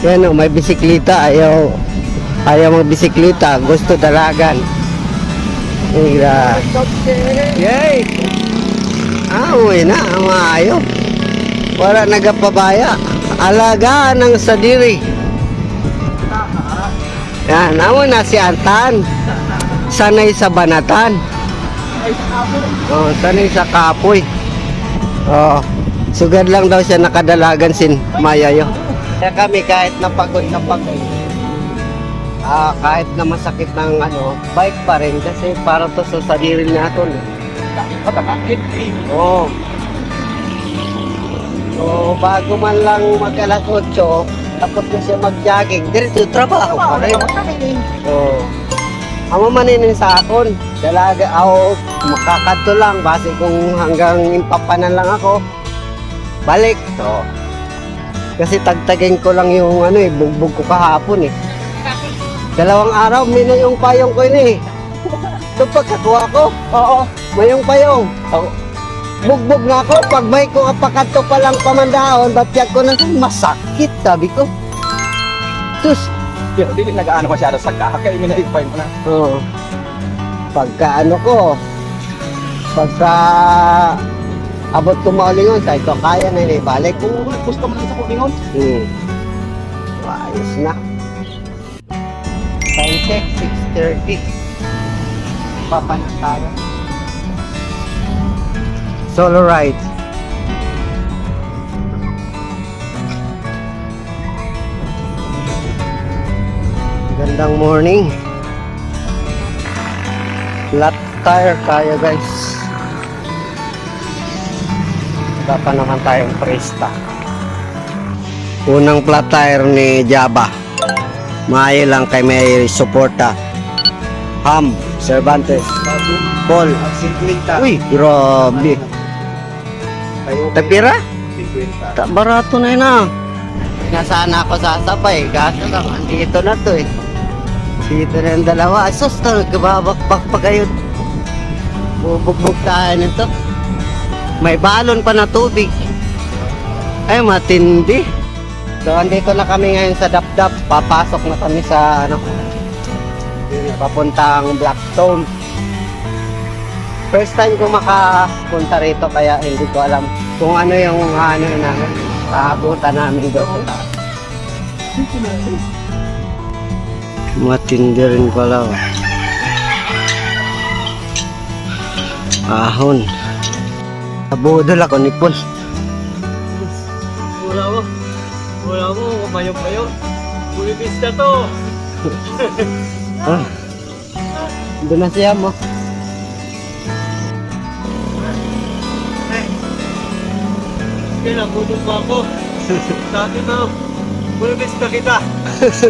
Yan o, may bisikleta. Ayaw, ayaw magbisikleta. Gusto dalagan. Ira. Yay! Ah, uwi na. Maayo. Wala nagapabaya. Alagaan ng sadiri. Yan, amo na si Antan. Sanay sa banatan. Oh, sanay sa kapoy. Oh, sugad lang daw siya nakadalagan sin Mayayo. Kaya kami kahit napagod na pagod, ah, kahit na masakit ng ano, bike pa rin kasi para to sa sarili natin. Patakakit. Oo. So, bago man lang mag-alas 8, tapos na siya mag-jogging, diretso trabaho pa rin. Oo. Amo maninin sa akon, dalaga ako, makakadto lang, base kung hanggang impapanan lang ako, balik. So, kasi tagtagin ko lang yung ano eh, bugbog ko kahapon eh. Dalawang araw, mino yung payong ko yun eh. Ito pagkakuha ko, oo, mayong payong. Oh, bugbog na ako, pag may ko kapakato pa lang pamandaon, batyak ko na masakit, sabi ko. Sus, Pero hindi nag-ano masyado sa kakay, may na-find mo na. Oo. Pagka ano ko, pagka abot ko maulingon, sabi ko, kaya na yun, balik ko. Kung gusto mo lang sa kulingon, Hmm. Ayos na. Time check, 6.30. Papanak tayo. Solo ride. Gandang morning. Flat tire kaya guys. Wala pa naman tayong presta. Unang flat tire ni Java. Maayo lang kay may suporta. Ham, Cervantes, Paul. ang 50. Uy, grabe. Tapira? 50. Ta barato na yun ah. Nasaan ako sasabay, kaso lang, andito na to eh. Dito na yung dalawa. Sus, to, nagkababakbak pa kayo. Bubugbog tayo nito. May balon pa na tubig. Ay, matindi. So, andito na kami ngayon sa Dapdap. Papasok na kami sa, ano, papuntang Blackstone. First time ko makapunta rito kaya hindi ko alam kung ano yung ano namin. Paabutan namin doon. Matindi rin pala. oh. Ahon. Nabudol ako ni Paul. Wala mo. Wala mo. Kumayo-mayo. Bulibis na to. Ah. Doon na siya mo. Kaya budol pa ako. Dati na. Bulibis na kita.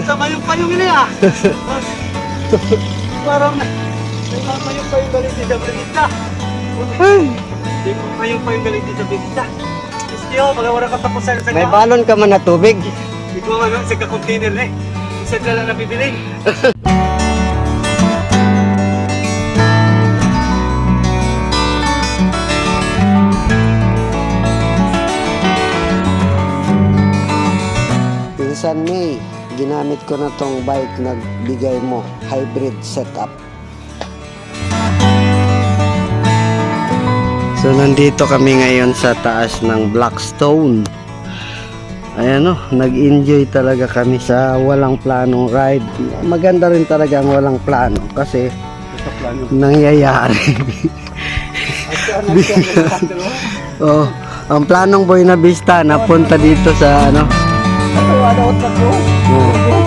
Sama yung payong ini ah. Parang Sama yung payong galing sa Brigita. Hindi ko payong payong galing sa Brigita. Gusto pag wala ka tapos sa May balon ka man na tubig. Hindi ko man sa container eh. Isa na lang nabibili. Pinsan May, ginamit ko na tong bike na bigay mo, hybrid setup. So nandito kami ngayon sa taas ng Blackstone. Ayan o, nag-enjoy talaga kami sa walang planong ride. Maganda rin talaga ang walang plano kasi plano. nangyayari. oh, ang planong Boy na Vista napunta dito sa ano. Ano, ano, ano, Oh.